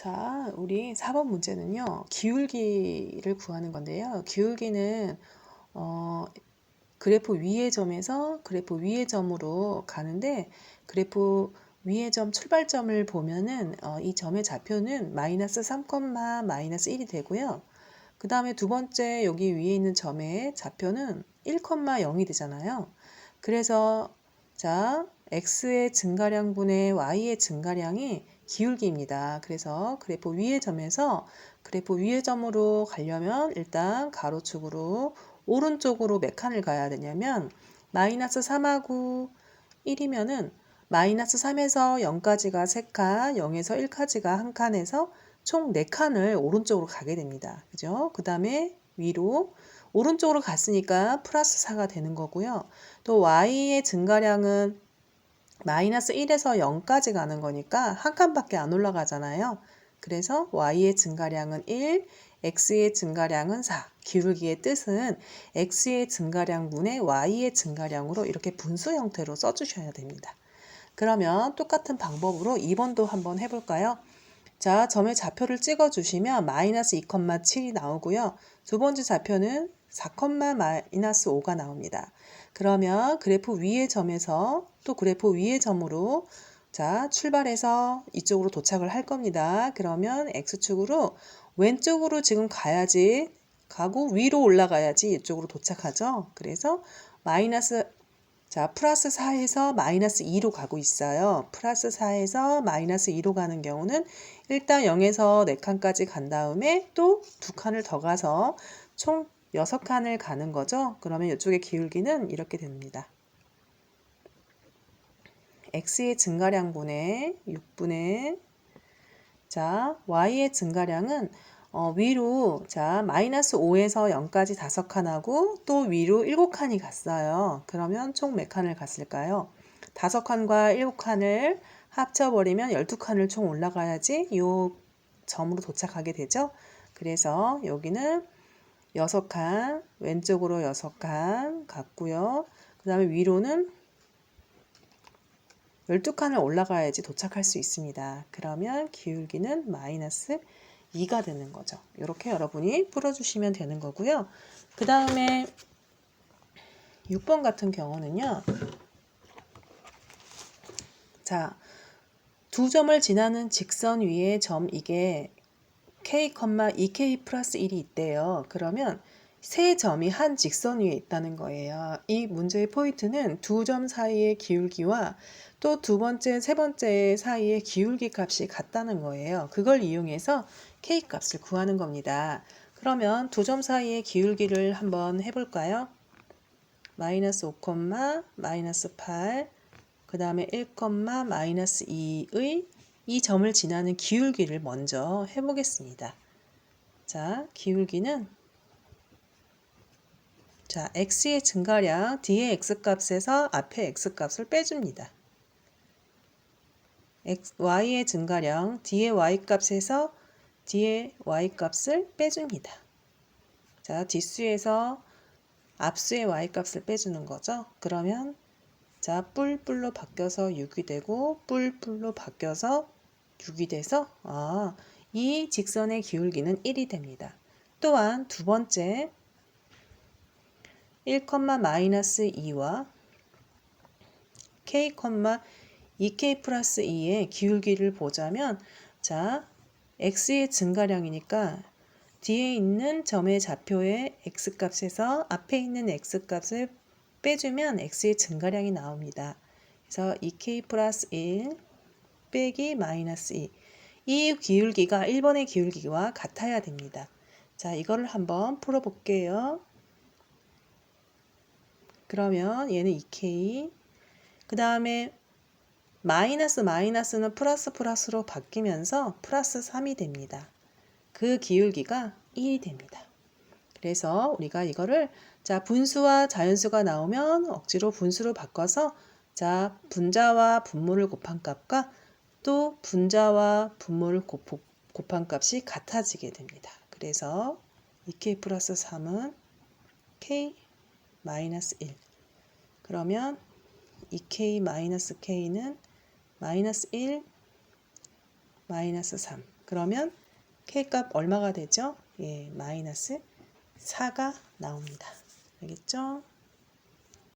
자, 우리 4번 문제는요. 기울기를 구하는 건데요. 기울기는 어, 그래프 위의 점에서 그래프 위의 점으로 가는데 그래프 위의 점 출발점을 보면은 어, 이 점의 좌표는 마이너스 3, 마이너스 1이 되고요. 그 다음에 두 번째 여기 위에 있는 점의 좌표는 1,0이 되잖아요. 그래서 자, x의 증가량분의 y의 증가량이 기울기입니다. 그래서 그래프 위의 점에서 그래프 위의 점으로 가려면 일단 가로축으로 오른쪽으로 몇 칸을 가야 되냐면 마이너스 3하고 1이면은 마이너스 3에서 0까지가 3칸, 0에서 1까지가 1칸에서 총 4칸을 오른쪽으로 가게 됩니다. 그죠? 그 다음에 위로 오른쪽으로 갔으니까 플러스 4가 되는 거고요. 또 y의 증가량은 마이너스 1에서 0까지 가는 거니까 한 칸밖에 안 올라가잖아요. 그래서 y의 증가량은 1, x의 증가량은 4. 기울기의 뜻은 x의 증가량분의 y의 증가량으로 이렇게 분수 형태로 써주셔야 됩니다. 그러면 똑같은 방법으로 2번도 한번 해볼까요? 자, 점의 좌표를 찍어주시면 마이너스 2,7이 나오고요. 두 번째 좌표는 4, 마이너스 5가 나옵니다. 그러면 그래프 위의 점에서 또 그래프 위의 점으로 자 출발해서 이쪽으로 도착을 할 겁니다. 그러면 X축으로 왼쪽으로 지금 가야지 가고 위로 올라가야지 이쪽으로 도착하죠. 그래서 마이너스 자 플러스 4에서 마이너스 2로 가고 있어요. 플러스 4에서 마이너스 2로 가는 경우는 일단 0에서 4칸까지 간 다음에 또두 칸을 더 가서 총 6칸을 가는 거죠. 그러면 이쪽의 기울기는 이렇게 됩니다. x의 증가량분의 6분의 자 y의 증가량은 어, 위로 자 마이너스 5에서 0까지 5칸하고 또 위로 7칸이 갔어요. 그러면 총 몇 칸을 갔을까요? 5칸과 7칸을 합쳐버리면 12칸을 총 올라가야지 이 점으로 도착하게 되죠. 그래서 여기는 6칸, 왼쪽으로 6칸 갔고요. 그 다음에 위로는 12칸을 올라가야지 도착할 수 있습니다. 그러면 기울기는 마이너스 2가 되는 거죠. 이렇게 여러분이 풀어주시면 되는 거고요. 그 다음에 6번 같은 경우는요. 자, 두 점을 지나는 직선 위에 점 이게 k, 2k 플러스 1이 있대요. 그러면 세 점이 한 직선 위에 있다는 거예요. 이 문제의 포인트는 두 점 사이의 기울기와 또 두 번째, 세 번째 사이의 기울기 값이 같다는 거예요. 그걸 이용해서 k 값을 구하는 겁니다. 그러면 두 점 사이의 기울기를 한번 해볼까요? 마이너스 5, 마이너스 8, 그 다음에 1, 마이너스 2의 이 점을 지나는 기울기를 먼저 해보겠습니다. 자, 기울기는 자, x의 증가량 뒤에 x값에서 앞에 x값을 빼줍니다. x, y의 증가량 뒤에 y값에서 뒤에 y값을 빼줍니다. 자, 뒷수에서 앞수의 y값을 빼주는 거죠. 그러면 자, 뿔뿔로 바뀌어서 6이 되고 뿔뿔로 바뀌어서 6이 돼서 아, 이 직선의 기울기는 1이 됩니다. 또한 두 번째 1, 마이너스 2와 k, 2k 플러스 2의 기울기를 보자면 자, x의 증가량이니까 뒤에 있는 점의 좌표의 x값에서 앞에 있는 x값을 빼주면 x의 증가량이 나옵니다. 그래서 2k 플러스 1 빼기 마이너스 2. 이 기울기가 1번의 기울기와 같아야 됩니다. 자, 이거를 한번 풀어볼게요. 그러면 얘는 2k. 그 다음에 마이너스 마이너스는 플러스 플러스로 바뀌면서 플러스 3이 됩니다. 그 기울기가 1이 됩니다. 그래서 우리가 이거를 자 분수와 자연수가 나오면 억지로 분수로 바꿔서 자 분자와 분모를 곱한 값과 또 분자와 분모를 곱한 값이 같아지게 됩니다. 그래서 2k 플러스 3은 k 마이너스 1 그러면 2k 마이너스 k는 마이너스 1 마이너스 3 그러면 K값 얼마가 되죠? 예, 마이너스 4가 나옵니다. 알겠죠?